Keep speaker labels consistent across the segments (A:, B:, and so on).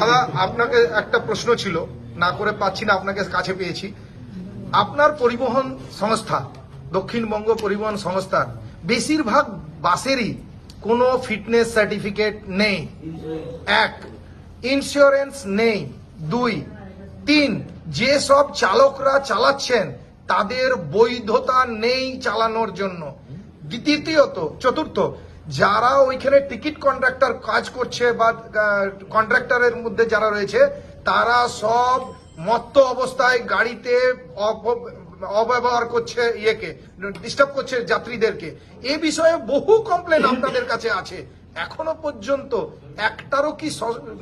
A: দাদা, আপনাকে একটা প্রশ্ন ছিল, না করে পাচ্ছি না, আপনাকে কাছে পেয়েছি। আপনার পরিবহন সংস্থা দক্ষিণবঙ্গ পরিবহন সংস্থার, বেশিরভাগ বাসেরই কোনো ফিটনেস সার্টিফিকেট নেই। এক ইন্স্যুরেন্স নেই। দুই, তিন, যে সব চালকরা চালাচ্ছেন, তাদের বৈধতা নেই চালানোর জন্য। দ্বিতীয়ত, চতুর্থ যারা ওইখানে টিকিট কন্ট্রাক্টর কাজ করছে বা কন্ট্রাক্টরের মধ্যে যারা রয়েছে, তারা সব মত্ত অবস্থায় গাড়িতে অব্যবহার করছে ইয়েকে ডিস্টার্ব করছে যাত্রীদেরকে। এ বিষয়ে বহু কমপ্লেন আপনাদের কাছে আছে। এখনও পর্যন্ত একটারও কি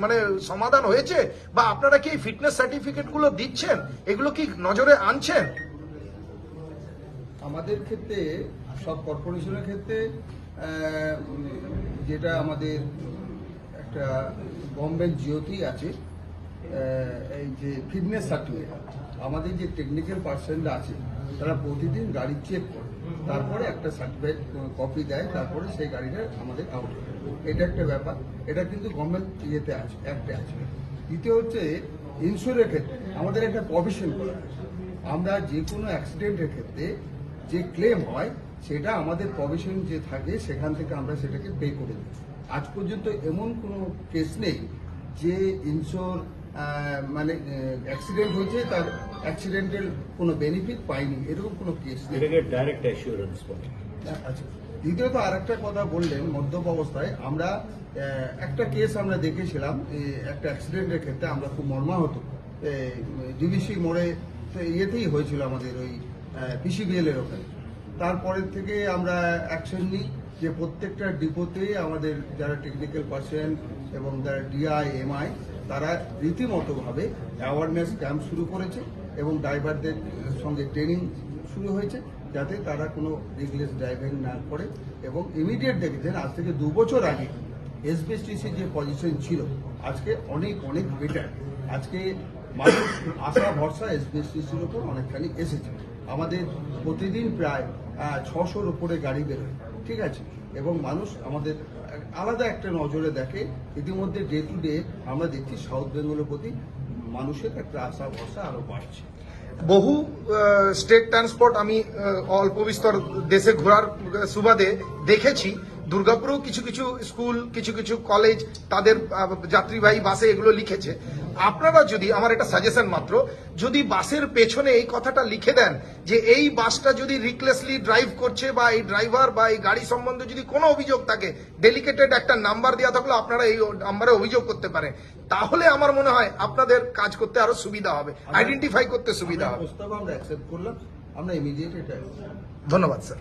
A: মানে সমাধান হয়েছে? বা আপনারা কি ফিটনেস সার্টিফিকেটগুলো দিচ্ছেন? এগুলো কি নজরে আনছেন?
B: আমাদের ক্ষেত্রে, সব কর্পোরেশনের ক্ষেত্রে যেটা আমাদের একটা গভর্নমেন্ট জিওতেই আছে এই যে ফিটনেস সার্টিফিকেট আমাদের যে টেকনিক্যাল পার্সনরা আছে, তারা প্রতিদিন গাড়ি চেক করে। তারপরে একটা সার্টিফিকেট কপি দেয়, তারপরে সেই গাড়িটা আমাদের আউট এটা একটা ব্যাপার। এটা কিন্তু গভর্নমেন্ট ইয়েতে আছে অ্যাক্টে আছে। দ্বিতীয় হচ্ছে ইন্স্যুরের ক্ষেত্রে, আমাদের একটা প্রভিশন করা আমরা যে কোনো অ্যাক্সিডেন্টের ক্ষেত্রে যে ক্লেম হয় সেটা আমাদের প্রভিশন যে থাকে সেখান থেকে আমরা সেটাকে পে করে দিই আজ পর্যন্ত এমন কোনো কেস নেই যে ইন্স্যুর মানে অ্যাক্সিডেন্ট হয়েছে তার অ্যাক্সিডেন্টের কোনো বেনিফিট পায়নি এরকম কোনো কেস নেই।
C: ডাইরেক্ট অ্যাসিওরেন্স বলে।
B: আচ্ছা। দ্বিতীয়ত আর একটা কথা বললেন মদ্যপ অবস্থায়। আমরা একটা কেস আমরা দেখেছিলাম একটা অ্যাক্সিডেন্টের ক্ষেত্রে আমরা খুব মর্মাহত। ডিবিসি মোড়ে ইয়েতেই হয়েছিল আমাদের ওই পিসিবিএল এর ওখানে। তারপরের থেকে আমরা অ্যাকশন নিই যে প্রত্যেকটা ডিপোতে আমাদের যারা টেকনিক্যাল পার্সন এবং যারা ডিআই এমআই তারা রীতিমতোভাবে অ্যাওয়ারনেস ক্যাম্প শুরু করেছে এবং ড্রাইভারদের সঙ্গে ট্রেনিং শুরু হয়েছে যাতে তারা কোনো রিগলেস ড্রাইভিং না করে এবং ইমিডিয়েট দেখেছেন আজ থেকে দু বছর আগে এসবিএসটিসির যে পজিশন ছিল, আজকে অনেক অনেক বেটার আজকে মানুষ আশা, ভরসা এসবিএসটিসির উপর অনেকখানি এসেছে। আমাদের প্রতিদিন প্রায় ছশোর উপরে গাড়ি বেরোয়, ঠিক আছে? এবং মানুষ আমাদের আলাদা একটা নজরে দেখে। ইতিমধ্যে ডে টু ডে আমরা দেখছি সাউথ বেঙ্গলের প্রতি মানুষের একটা আশা, ভরসা আরও বাড়ছে।
A: বহু স্টেট ট্রান্সপোর্ট আমি অল্প বিস্তর দেশে ঘোরার সুবাদে দেখেছি। দুর্গাপুরেও কিছু কিছু স্কুল, কিছু কিছু কলেজ তাদের যাত্রীবাহী বাসে এগুলো লিখেছে। আপনারা যদি আমার একটা সাজেশন মাত্র যদি বাসের পেছনে এই কথাটা লিখে দেন যে এই বাসটা যদি রিকলেসলি ড্রাইভ করছে বা এই ড্রাইভার বা এই গাড়ি সম্বন্ধে যদি কোনো অভিযোগ থাকে ডেলিকেটেড একটা নাম্বার দেওয়া থাকলে আপনারা এই নাম্বারে অভিযোগ করতে পারেন। তাহলে আমার মনে হয় আপনাদের কাজ করতে আরও সুবিধা হবে আইডেন্টিফাই করতে সুবিধা হবে।
B: এটা
A: ধন্যবাদ স্যার